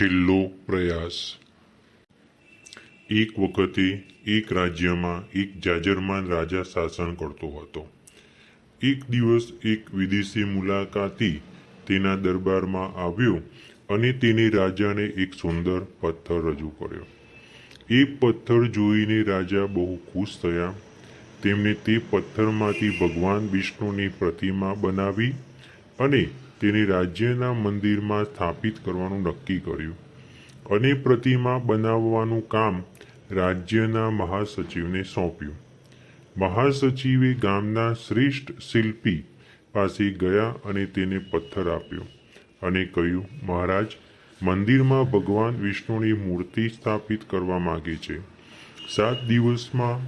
છેલ્લો પ્રયાસ. એક વખતે એક રાજ્યમાં, એક જાજરમાન રાજા શાસન કરતો હતો. એક દિવસ એક વિદેશી મુલાકાતી તેના દરબારમાં આવ્યો અને તેને રાજાને એક સુંદર પથ્થર રજૂ કર્યો. એ પથ્થર જોઈને રાજા બહુ ખુશ થયા. તેમણે તે પથ્થરમાંથી ભગવાન વિષ્ણુની પ્રતિમા બનાવી અને તેને રાજ્યના મંદિરમાં સ્થાપિત કરવાનું નક્કી કર્યું. અને પ્રતિમા બનાવવાનું કામ રાજ્યના મહાસચિવને સોંપ્યું. મહાસચિવે ગામના શ્રેષ્ઠ શિલ્પી પાસે ગયા અને તેને પથ્થર આપ્યો અને કહ્યું, મહારાજ, મંદિરમાં ભગવાન વિષ્ણુની મૂર્તિ સ્થાપિત કરવા માગે છે. સાત દિવસમાં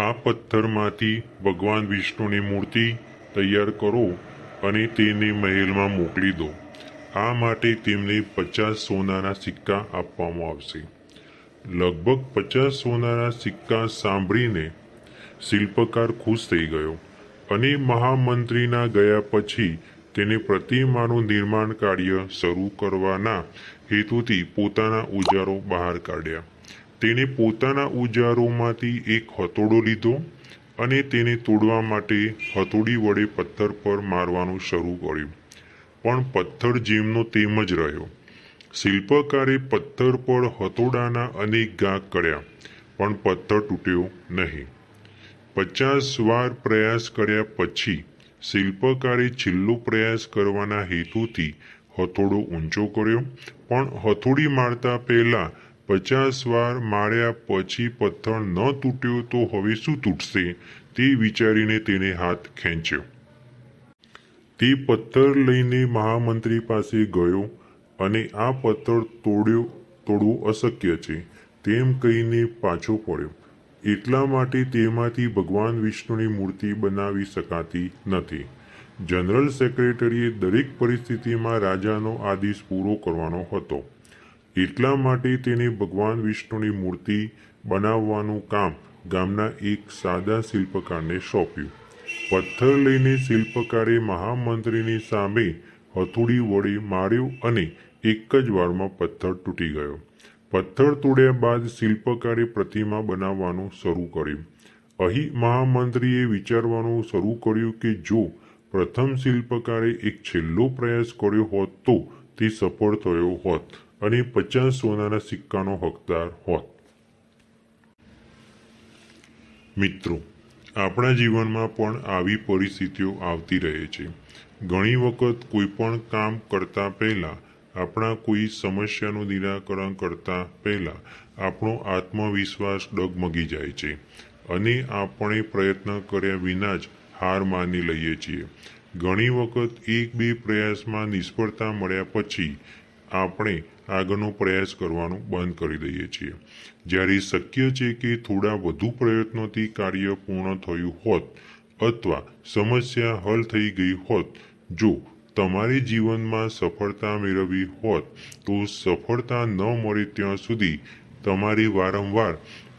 આ પથ્થરમાંથી ભગવાન વિષ્ણુની મૂર્તિ તૈયાર કરો અને તેને મહેલમાં મોકલી દો. આ માટે તેમને પચાસ સોનાના સિક્કા આપવામાં આવશે. લગભગ પચાસ સોનાના સિક્કા સાંભળીને શિલ્પકાર ખુશ થઈ ગયો અને મહામંત્રીના ગયા પછી તેને પ્રતિમાનું નિર્માણ કાર્ય શરૂ કરવાના હેતુથી પોતાના ઉજારો બહાર કાઢ્યા. તેણે પોતાના ઉજારોમાંથી એક હથોડો લીધો અને તેને તોડવા માટે હથોડી વડે પથ્થર પર મારવાનું શરૂ કર્યું. પણ પથ્થર જેમનો તેમ જ રહ્યો. શિલ્પકારે પથ્થર પર હથોડાના અનેક ઘા કર્યા, પણ પથ્થર તૂટ્યો નહીં. પચાસ વાર પ્રયાસ કર્યા પછી શિલ્પકારે છેલ્લો પ્રયાસ કરવાના હેતુથી હથોડો ઊંચો કર્યો, પણ હથોડી મારતા પહેલા પચાસ વાર માર્યા પછી પથ્થર ન તૂટ્યો તો હવે શું તૂટશે? તે વિચારીને તેને હાથ ખેંચ્યો. તે પથ્થર લઈને મહામંત્રી પાસે ગયો અને આ પથ્થર તોડ્યો, તોડવું અશક્ય છે, તેમ કહીને પાછો પડ્યો. એટલા માટે તેમાંથી ભગવાન વિષ્ણુની મૂર્તિ બનાવી શકાતી નથી. જનરલ સેક્રેટરીએ દરેક પરિસ્થિતિમાં રાજાનો આદેશ પૂરો કરવાનો હતો. એટલા માટે તેને ભગવાન વિષ્ણુની મૂર્તિ બનાવવાનું કામ ગામના એક સાદા શિલ્પકારને સોંપ્યું. પથ્થર લઈને શિલ્પકારે મહામંત્રીની સામે હથોડી વડે માર્યો અને એક જ વારમાં પથ્થર તૂટી ગયો. પથ્થર તોડ્યા બાદ શિલ્પકારે પ્રતિમા બનાવવાનું શરૂ કર્યું. અહીં મહામંત્રીએ વિચારવાનું શરૂ કર્યું કે જો પ્રથમ શિલ્પકારે એક છેલ્લો પ્રયાસ કર્યો હોત તો તે સફળ થયો હોત. અને પચાસ સોનાના સિક્કાનો હકદાર હોત મિત્રો આપણા જીવનમાં પણ આવી પરિસ્થિતિઓ આવતી રહે છે. ઘણી વખત કોઈ પણ કામ કરતા પહેલાં, આપણા કોઈ સમસ્યાનું નિરાકરણ કરતા પહેલાં, આપણો આત્મવિશ્વાસ ડગમગી જાય છે અને આપણે પ્રયત્ન કર્યા વિના જ હાર માની લઈએ છીએ. ઘણી વખત એક બે પ્રયાસમાં નિષ્ફળતા મળ્યા પછી આપણે આગળનો પ્રયાસ કરવાનું બંધ કરી દઈએ છીએ. જ્યારે શક્ય છે કે થોડા વધુ પ્રયત્નોથી કાર્ય પૂર્ણ થયું હોત અથવા સમસ્યા હલ થઈ ગઈ હોત, જો તમારે જીવનમાં સફળતા મેળવવી હોત, તો સફળતા ન મળે ત્યાં સુધી તમારે વારંવાર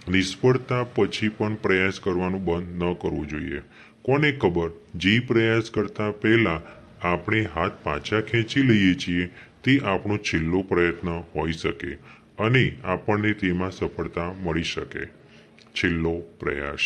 નિષ્ફળતા પછી પણ પ્રયાસ કરવાનું બંધ ન કરવું જોઈએ. કોને ખબર, જે પ્રયાસ કરતા પહેલાં આપણે હાથ પાછા ખેંચી લઈએ છીએ તે આપણો છેલ્લો પ્રયત્ન હોઈ શકે અને આપણને તેમાં સફળતા મળી શકે. છેલ્લો પ્રયાસ.